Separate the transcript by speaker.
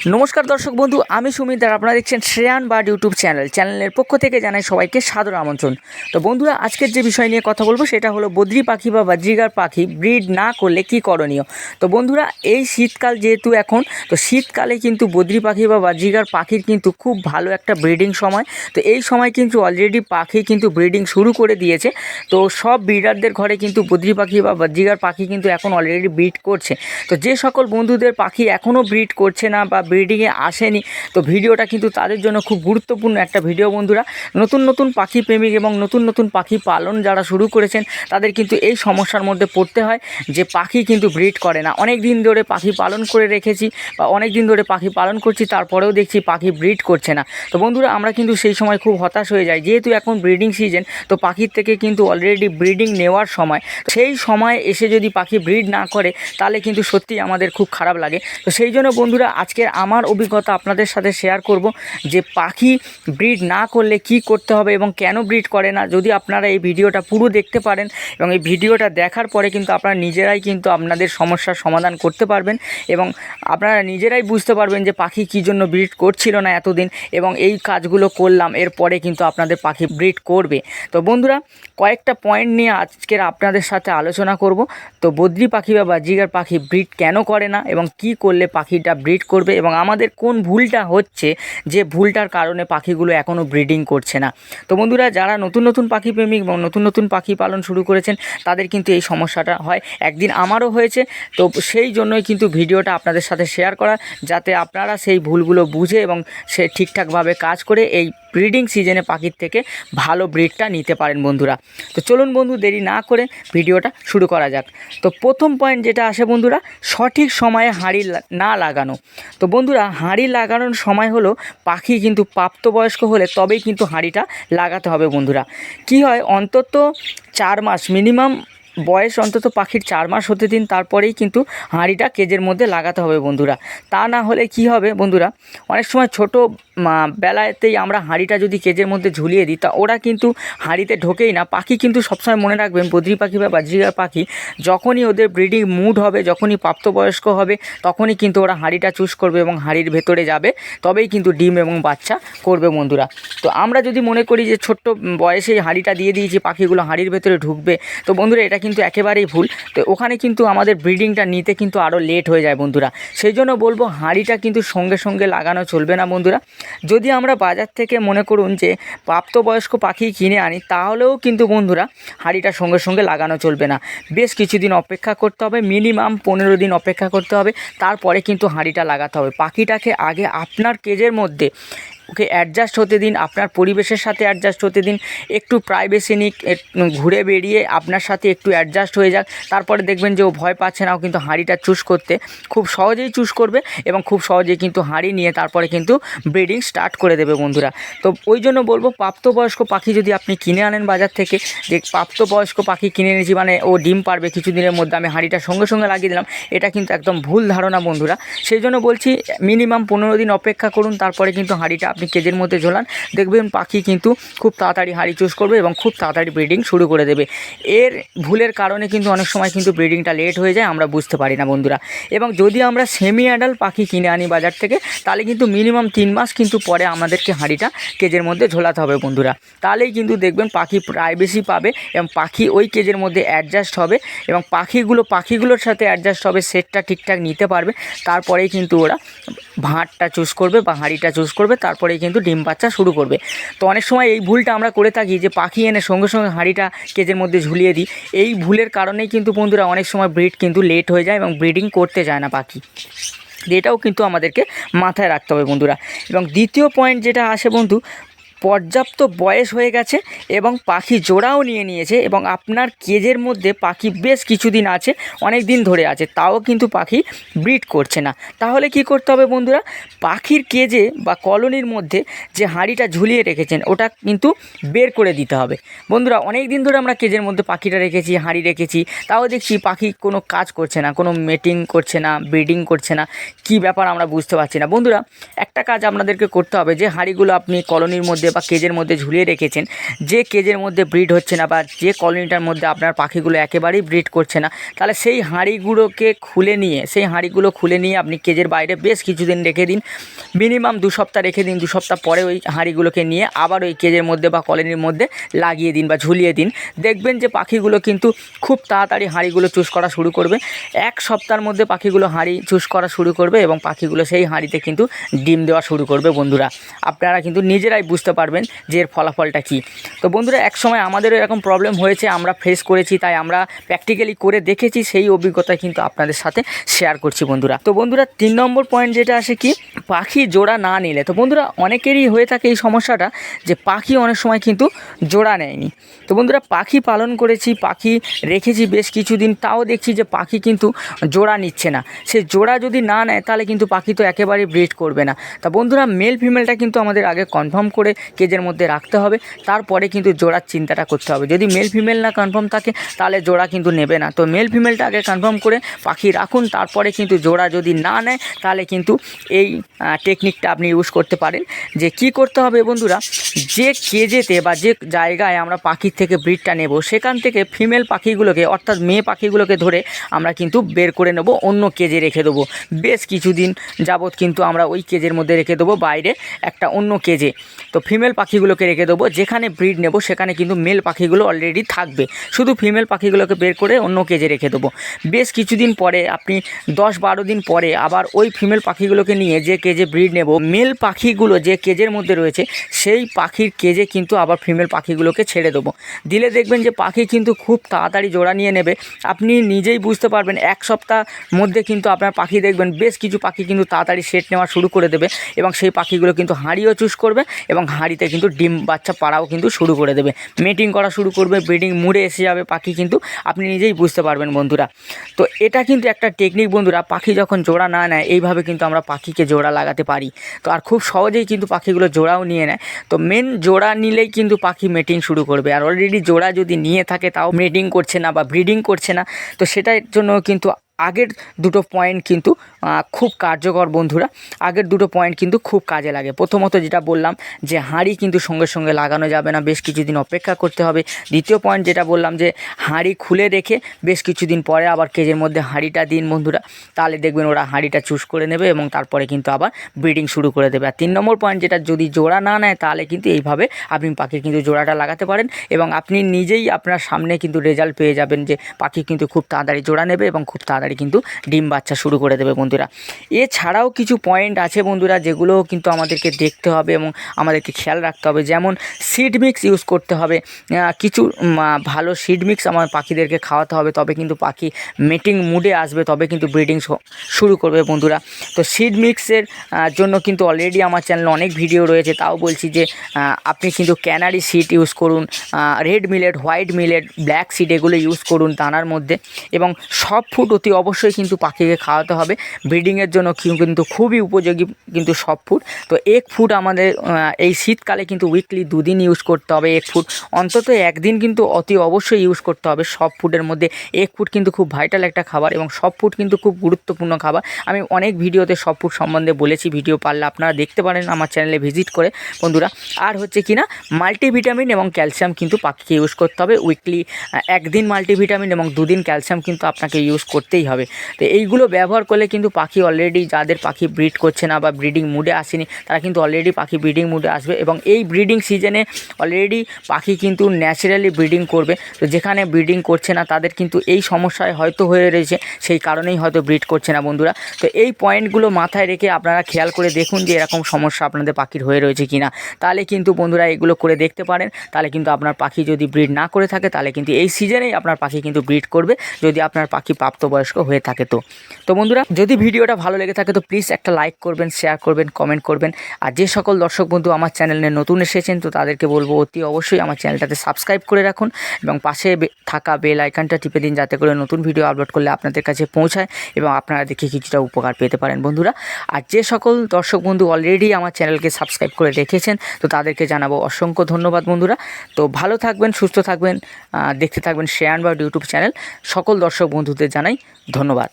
Speaker 1: নমস্কার দর্শক বন্ধু, আমি সুমিত আর আপনারা দেখছেন শ্রেয়ান বার্ড ইউটিউব চ্যানেল। চ্যানেলের পক্ষ থেকে জানাই সবাইকে সাদর আমন্ত্রণ। তো বন্ধুরা, আজকের যে বিষয় নিয়ে কথা বলব সেটা হলো বদ্রি পাখি বা বাজরিগার পাখি, ব্রিড না করলে কি করণীয়? তো বন্ধুরা, এই শীতকাল যেহেতু এখন, তো শীতকালে কিন্তু বদ্রি পাখি বা বাজরিগার পাখির কিন্তু খুব ভালো একটা ব্রিডিং সময়। তো এই সময় কিন্তু অলরেডি পাখি কিন্তু ব্রিডিং শুরু করে দিয়েছে। তো সব ব্রিডারদের ঘরে কিন্তু বদ্রি পাখি বা বাজরিগার পাখি কিন্তু এখন অলরেডি ব্রিড করছে। তো যে সকল বন্ধুদের পাখি এখনও ব্রিড করছে না বা ব্রিডিংয়ে আসেনি। তো ভিডিওটা কিন্তু তাদের জন্য খুব গুরুত্বপূর্ণ একটা ভিডিও বন্ধুরা। নতুন নতুন পাখি প্রেমিক এবং নতুন নতুন পাখি পালন যারা শুরু করেছেন, তাদের কিন্তু এই সমস্যার মধ্যে পড়তে হয় যে পাখি কিন্তু ব্রিড করে না। অনেক দিন ধরে পাখি পালন করে রেখেছি বা অনেক দিন ধরে পাখি পালন করছি, তারপরেও দেখছি পাখি ব্রিড করছে না। তো বন্ধুরা, আমরা কিন্তু সেই সময় খুব হতাশ হয়ে যাই। যেহেতু এখন ব্রিডিং সিজন তো পাখির থেকে কিন্তু অলরেডি ব্রিডিং নেওয়ার সময়। সেই সময় এসে যদি পাখি ব্রিড না করে, তাহলে কিন্তু সত্যি আমাদের খুব খারাপ লাগে। তো সেই জন্য বন্ধুরা, আজকের আমার অভিজ্ঞতা আপনাদের সাথে শেয়ার করব যে পাখি ব্রিড না করলে কি করতে হবে এবং কেন ব্রিড করে না। যদি আপনারা এই ভিডিওটা পুরো দেখতে পারেন এবং এই ভিডিওটা দেখার পরে কিন্তু আপনারা নিজেরাই কিন্তু আপনাদের সমস্যার সমাধান করতে পারবেন এবং আপনারা নিজেরাই বুঝতে পারবেন যে পাখি কী জন্য ব্রিড করছিল না এতদিন এবং এই কাজগুলো করলাম, এরপরে কিন্তু আপনাদের পাখি ব্রিড করবে। তো বন্ধুরা কয়েকটা পয়েন্ট নিয়ে আজকের আপনাদের সাথে আলোচনা করব। তো বদ্রি পাখি বা বাজিগার পাখি ব্রিড কেন করে না এবং কি করলে পাখিটা ব্রিড করবে এবং আমাদের কোন ভুলটা হচ্ছে যে ভুলটার কারণে পাখিগুলো এখনও ব্রিডিং করছে না? তো বন্ধুরা, যারা নতুন নতুন পাখি প্রেমিক এবং নতুন নতুন পাখি পালন শুরু করেছেন, তাদের কিন্তু এই সমস্যাটা হয়। একদিন আমারও হয়েছে, তো সেই জন্যই কিন্তু ভিডিওটা আপনাদের সাথে শেয়ার করা, যাতে আপনারা সেই ভুলগুলো বুঝে এবং সে ঠিকঠাকভাবে কাজ করে এই ব্রিডিং সিজনে পাখির থেকে ভালো ব্রিডটা নিতে পারেন বন্ধুরা। তো চলুন বন্ধু, দেরি না করে ভিডিওটা শুরু করা যাক। তো প্রথম পয়েন্ট যেটা আসে বন্ধুরা, সঠিক সময়ে হাঁড়ি না লাগানো। তো বন্ধুরা, হাঁড়ি লাগানোর সময় হলো পাখি কিন্তু প্রাপ্তবয়স্ক হলে তবেই কিন্তু হাঁড়িটা লাগাতে হবে বন্ধুরা। কি হয়, অন্তত চার মাস মিনিমাম বয়স অন্তত পাখির চার মাস হতে দিন, তারপরেই কিন্তু হাঁড়িটা কেজের মধ্যে লাগাতে হবে বন্ধুরা। তা না হলে কি হবে বন্ধুরা? অনেক সময় ছোটো বেলাতেই আমরা হাঁড়িটা যদি কেজের মধ্যে ঝুলিয়ে দিই, তা ওরা কিন্তু হাঁড়িতে ঢোকেই না। পাখি কিন্তু সবসময় মনে রাখবেন, বদ্রি পাখি বা বাজরিগার পাখি, যখনই ওদের ব্রিডিং মুড হবে, যখনই প্রাপ্তবয়স্ক হবে, তখনই কিন্তু ওরা হাঁড়িটা চুজ করবে এবং হাঁড়ির ভেতরে যাবে। তবেই কিন্তু ডিম এবং বাচ্চা করবে বন্ধুরা। তো আমরা যদি মনে করি যে ছোট্ট বয়সেই হাঁড়িটা দিয়ে দিয়েছি, পাখিগুলো হাঁড়ির ভেতরে ঢুকবে, তো বন্ধুরা এটা একেবারেই ভুল। তো ওখানে কিন্তু আমাদের ব্রিডিংটা নিতে কিন্তু আরও লেট হয়ে যায় বন্ধুরা। সেই জন্য বলব হাঁড়িটা কিন্তু সঙ্গে সঙ্গে লাগানো চলবে না বন্ধুরা। যদি আমরা বাজার থেকে মনে করুন যে প্রাপ্তবয়স্ক পাখি কিনে আনি, তাহলেও কিন্তু বন্ধুরা হাঁড়িটা সঙ্গে সঙ্গে লাগানো চলবে না। বেশ কিছুদিন অপেক্ষা করতে হবে মিনিমাম পনেরো দিন অপেক্ষা করতে হবে, তারপরে কিন্তু হাঁড়িটা লাগাতে হবে। পাখিটাকে আগে আপনার কেজের মধ্যে ওকে অ্যাডজাস্ট হতে দিন, আপনার পরিবেশের সাথে অ্যাডজাস্ট হতে দিন, একটু প্রাইভেসি নিক ঘুরে বেরিয়ে আপনার সাথে একটু অ্যাডজাস্ট হয়ে যাক। তারপরে দেখবেন যে ও ভয় পাচ্ছে না, ও কিন্তু হাঁড়িটা চুজ করতে। খুব সহজেই চুজ করবে এবং খুব সহজেই কিন্তু হাঁড়ি নিয়ে তারপরে কিন্তু ব্রিডিং স্টার্ট করে দেবে বন্ধুরা। তো ওই জন্য বলব, প্রাপ্তবয়স্ক পাখি যদি আপনি কিনে আনেন বাজার থেকে, যে প্রাপ্তবয়স্ক পাখি কিনে এনেছি মানে ও ডিম পারবে কিছুদিনের মধ্যে, আমি হাঁড়িটা সঙ্গে সঙ্গে লাগিয়ে দিলাম, এটা কিন্তু একদম ভুল ধারণা বন্ধুরা। সেই জন্য বলছি মিনিমাম পনেরো দিন অপেক্ষা করুন, তারপরে কিন্তু হাঁড়িটা আপনি কেজের মধ্যে ঝোলান, দেখবেন পাখি কিন্তু খুব তাড়াতাড়ি হাঁড়ি চুজ করবে এবং খুব তাড়াতাড়ি ব্রিডিং শুরু করে দেবে। এর ভুলের কারণে কিন্তু অনেক সময় কিন্তু ব্রিডিংটা লেট হয়ে যায়, আমরা বুঝতে পারি না বন্ধুরা। এবং যদি আমরা সেমি অ্যাডাল্ট পাখি কিনে আনি বাজার থেকে, তাহলে কিন্তু মিনিমাম তিন মাস কিন্তু পরে আমাদেরকে হাঁড়িটা কেজের মধ্যে ঝোলাতে হবে বন্ধুরা। তাহলেই কিন্তু দেখবেন পাখি প্রাইভেসি পাবে এবং পাখি ওই কেজের মধ্যে অ্যাডজাস্ট হবে এবং পাখিগুলো, পাখিগুলোর সাথে অ্যাডজাস্ট হবে সেটটা ঠিকঠাক নিতে পারবে। তারপরেই কিন্তু ওরা ভাঁড়টা চুজ করবে বা হাঁড়িটা চুজ করবে তারপরেই কিন্তু ডিম বাচ্চা শুরু করবে। তো অনেক সময় এই ভুলটা আমরা করে থাকি যে পাখি এনে সঙ্গে সঙ্গে হাঁড়িটা কেজের মধ্যে ঝুলিয়ে দিই। এই ভুলের কারণেই কিন্তু বন্ধুরা অনেক সময় ব্রিড কিন্তু লেট হয়ে যায় এবং ব্রিডিং করতে যায় না পাখি। এটাও কিন্তু আমাদেরকে মাথায় রাখতে হবে বন্ধুরা। এবং দ্বিতীয় পয়েন্ট যেটা আসে বন্ধু পর্যাপ্ত বয়স হয়ে গেছে এবং পাখি জোড়াও নিয়ে নিয়েছে এবং আপনার কেজের মধ্যে পাখি বেশ কিছুদিন আছে, অনেক দিন ধরে আছে, তাও কিন্তু পাখি ব্রিড করছে না। তাহলে কি করতে হবে বন্ধুরা? পাখির কেজে বা কলোনির মধ্যে যে হাঁড়িটা ঝুলিয়ে রেখেছেন, ওটা কিন্তু বের করে দিতে হবে। বন্ধুরা, অনেক দিন ধরে আমরা কেজের মধ্যে পাখিটা রেখেছি, হাঁড়ি রেখেছি, তাও দেখছি পাখি কোনো কাজ করছে না, কোনো মেটিং করছে না ব্রিডিং করছে না, কি ব্যাপার আমরা বুঝতে পারছি না। বন্ধুরা, একটা কাজ আপনাদেরকে করতে হবে যে, হাঁড়িগুলো আপনি কলোনির মধ্যে বা কেজের মধ্যে ঝুলিয়ে রেখেছেন, যে কেজের মধ্যে ব্রিড হচ্ছে না বা যে কলোনিটার মধ্যে আপনার পাখিগুলো একেবারেই ব্রিড করছে না, তাহলে সেই হাঁড়িগুলোকে খুলে নিয়ে, সেই হাঁড়িগুলো খুলে নিয়ে আপনি কেজের বাইরে বেশ কিছুদিন রেখে দিন, মিনিমাম দু সপ্তাহ রেখে দিন, দু সপ্তাহ পরে ওই হাঁড়িগুলোকে নিয়ে আবার ওই কেজের মধ্যে বা কলোনির মধ্যে লাগিয়ে দিন বা ঝুলিয়ে দিন। দেখবেন যে পাখিগুলো কিন্তু খুব তাড়াতাড়ি হাঁড়িগুলো চুজ করা শুরু করবে, এক সপ্তাহের মধ্যে পাখিগুলো হাঁড়ি চুজ করা শুরু করবে এবং পাখিগুলো সেই হাঁড়িতে কিন্তু ডিম দেওয়া শুরু করবে বন্ধুরা। আপনারা কিন্তু নিজেরাই বুঝতে পারবেন যে এর ফলাফলটা কী। তো বন্ধুরা এক সময় আমাদেরও এরকম প্রবলেম হয়েছে, আমরা ফেস করেছি, তাই আমরা প্র্যাকটিক্যালি করে দেখেছি, সেই অভিজ্ঞতা কিন্তু আপনাদের সাথে শেয়ার করছি বন্ধুরা। তো বন্ধুরা, তিন নম্বর পয়েন্ট যেটা আসে কি, পাখি জোড়া না নিলে। তো বন্ধুরা, অনেকেরই হয়ে থাকে এই সমস্যাটা যে পাখি অনেক সময় কিন্তু জোড়া নেয়নি। তো বন্ধুরা, পাখি পালন করেছি, পাখি রেখেছি বেশ কিছুদিন, তাও দেখছি যে পাখি কিন্তু জোড়া নিচ্ছে না। সে জোড়া যদি না নেয়, তাহলে কিন্তু পাখি তো একেবারেই ব্রিড করবে না। তা বন্ধুরা মেল ফিমেলটা কিন্তু আমাদের আগে কনফার্ম করে কেজের মধ্যে রাখতে হবে। তারপরে কিন্তু জোড়ার চিন্তাটা করতে হবে। যদি মেল ফিমেল না কনফার্ম থাকে, তাহলে জোড়া কিন্তু নেবে না। তো মেল ফিমেলটা আগে কনফার্ম করে পাখি রাখুন। তারপরে কিন্তু জোড়া যদি না নেয়, তাহলে কিন্তু এই টেকনিকটা আপনি ইউজ করতে পারেন। যে কি করতে হবে বন্ধুরা, যে কেজেতে বা যে জায়গায় আমরা পাখির থেকে ব্রিডটা নেব, সেখান থেকে ফিমেল পাখিগুলোকে, অর্থাৎ মেয়ে পাখিগুলোকে ধরে আমরা কিন্তু বের করে নেব, অন্য কেজে রেখে দেবো। বেশ কিছুদিন যাবৎ কিন্তু আমরা ওই কেজের মধ্যে রেখে দেবো, বাইরে একটা অন্য কেজে। তো ফিমেল পাখিগুলোকে রেখে দেবো। যেখানে ব্রিড নেব, সেখানে কিন্তু মেল পাখিগুলো অলরেডি থাকবে। শুধু ফিমেল পাখিগুলোকে বের করে অন্য কেজে রেখে দেবো। বেশ কিছুদিন পরে, আপনি দশ বারো দিন পরে আবার ওই ফিমেল পাখিগুলোকে নিয়ে যে কেজে ব্রিড নেব মেল পাখিগুলো যে কেজের মধ্যে রয়েছে, সেই পাখির কেজে কিন্তু আবার ফিমেল পাখিগুলোকে ছেড়ে দেবো। দিলে দেখবেন যে পাখি কিন্তু খুব তাড়াতাড়ি জোড়া নিয়ে নেবে। আপনি নিজেই বুঝতে পারবেন, এক সপ্তাহ মধ্যে কিন্তু আপনার পাখি দেখবেন, বেশ কিছু পাখি কিন্তু তাড়াতাড়ি সেট নেওয়া শুরু করে দেবে এবং সেই পাখিগুলো কিন্তু হাঁড়িও চুজ করবে এবং হাঁড়িতে কিন্তু ডিম বাচ্চা পাড়াও কিন্তু শুরু করে দেবে। মিটিং করা শুরু করবে ব্রিডিং মুড়ে এসে যাবে, পাখি কিন্তু আপনি নিজেই বুঝতে পারবেন বন্ধুরা। তো এটা কিন্তু একটা টেকনিক বন্ধুরা, পাখি যখন জোড়া না নেয়, এইভাবে কিন্তু আমরা পাখিকে জোড়া লাগাতে পারি। তো আর খুব সহজেই কিন্তু পাখিগুলো জোড়াও নিয়ে নেয়। তো মেন জোড়া নিলেই কিন্তু পাখি মেটিং শুরু করবে। আর অলরেডি জোড়া যদি নিয়ে থাকে, তাও মেটিং করছে না বা ব্রিডিং করছে না, তো সেটার জন্য কিন্তু আগের দুটো পয়েন্ট কিন্তু খুব কার্যকর বন্ধুরা। আগের দুটো পয়েন্ট কিন্তু খুব কাজে লাগে। প্রথমত যেটা বললাম যে হাঁড়ি কিন্তু সঙ্গে সঙ্গে লাগানো যাবে না, বেশ কিছুদিন অপেক্ষা করতে হবে। দ্বিতীয় পয়েন্ট যেটা বললাম যে হাঁড়ি খুলে রেখে বেশ কিছুদিন পরে আবার কেজের মধ্যে হাঁড়িটা দিন বন্ধুরা। তাহলে দেখবেন ওরা হাঁড়িটা চুজ করে নেবে এবং তারপরে কিন্তু আবার ব্রিডিং শুরু করে দেবে। আর তিন নম্বর পয়েন্ট যেটা যদি জোড়া না নেয়, তাহলে কিন্তু এইভাবে আপনি পাখির কিন্তু জোড়াটা লাগাতে পারেন এবং আপনি নিজেই আপনার সামনে কিন্তু রেজাল্ট পেয়ে যাবেন যে পাখি কিন্তু খুব তাড়াতাড়ি জোড়া নেবে এবং খুব তাড়াতাড়ি কিন্তু ডিম বাচ্চা শুরু করে দেবে বন্ধুরা। এছাড়াও কিছু পয়েন্ট আছে বন্ধুরা, যেগুলো কিন্তু আমাদেরকে দেখতে হবে এবং আমাদেরকে খেয়াল রাখতে হবে। যেমন সিড মিক্স ইউজ করতে হবে। কিছু ভালো সিড মিক্স আমার পাখিদেরকে খাওয়াতে হবে। তবে কিন্তু পাখি মিটিং মুডে আসবে, তবে কিন্তু ব্রিডিং শুরু করবে বন্ধুরা। তো সিড মিক্সের জন্য কিন্তু অলরেডি আমার চ্যানেলে অনেক ভিডিও রয়েছে। তাও বলছি যে আপনি কিন্তু ক্যানারি সিড ইউজ করুন red millet white millet black seed এগুলো ইউজ করুন দানার মধ্যে। এবং সব ফুড অতি অবশ্যই কিন্তু পাখিকে খাওয়াতে হবে। ব্রিডিংয়ের জন্য কিন্তু খুবই উপযোগী কিন্তু সব ফুড তো এক ফুড আমাদের এই শীতকালে কিন্তু উইকলি দুদিন ইউজ করতে হবে এক ফুড অন্তত একদিন কিন্তু অতি অবশ্যই ইউজ করতে হবে। সব ফুডের মধ্যে এক ফুড কিন্তু খুব ভাইটাল একটা খাবার এবং সব ফুড কিন্তু খুব গুরুত্বপূর্ণ খাবার। আমি অনেক ভিডিওতে সব ফুড সম্বন্ধে বলেছি, ভিডিও পারলে আপনারা দেখতে পারেন আমার চ্যানেলে ভিজিট করে। বন্ধুরা, আর হচ্ছে কি না মাল্টিভিটামিন এবং ক্যালসিয়াম কিন্তু পাখিকে ইউজ করতে হবে। উইকলি একদিন মাল্টিভিটামিন এবং দুদিন ক্যালসিয়াম কিন্তু আপনাকে ইউজ করতেই হবে। তো এইগুলো ব্যবহার করলে কিন্তু পাখি অলরেডি যাদের পাখি ব্রিড করছে না বা ব্রিডিং মুডে আসেনি, তারা কিন্তু অলরেডি পাখি ব্রিডিং মুডে আসবে এবং এই ব্রিডিং সিজনে অলরেডি পাখি কিন্তু ন্যাচারালি ব্রিডিং করবে। তো যেখানে ব্রিডিং করছে না, তাদের কিন্তু এই সমস্যায় হয়তো হয়ে রয়েছে, সেই কারণেই হয়তো ব্রিড করছে না বন্ধুরা। তো এই পয়েন্টগুলো মাথায় রেখে আপনারা খেয়াল করে দেখুন যে এরকম সমস্যা আপনাদের পাখির হয়ে রয়েছে কিনা। তাহলে কিন্তু বন্ধুরা এগুলো করে দেখতে পারেন, তাহলে কিন্তু আপনার পাখি যদি ব্রিড না করে থাকে, তাহলে কিন্তু এই সিজনেই আপনার পাখি কিন্তু ব্রিড করবে। যদি আপনার পাখি প্রাপ্তবয়স্ক হয়ে থাকে তো। তো বন্ধুরা, যদি ভিডিওটা ভালো লেগে থাকে তো প্লিজ একটা লাইক করবেন শেয়ার করবেন কমেন্ট করবেন। আর যে সকল দর্শক বন্ধু আমার চ্যানেলে নতুন এসেছেন তো তাদেরকে বলব, অতি অবশ্যই আমার চ্যানেলটাতে সাবস্ক্রাইব করে রাখুন এবং পাশে থাকা বেল আইকনটা টিপে দিন যাতে করে নতুন ভিডিও আপলোড করলে আপনাদের কাছে পৌঁছায় এবং আপনারা দেখে কিছুটা উপকার পেতে পারেন বন্ধুরা। আর যে সকল দর্শক বন্ধু অলরেডি আমার চ্যানেলকে সাবস্ক্রাইব করে রেখেছেন তো তাদেরকে জানাব অসংখ্য ধন্যবাদ বন্ধুরা। তো ভালো থাকবেন, সুস্থ থাকবেন দেখতে থাকবেন শেয়ার বা ইউটিউব চ্যানেল সকল দর্শক বন্ধুদের জানাই ধন্যবাদ।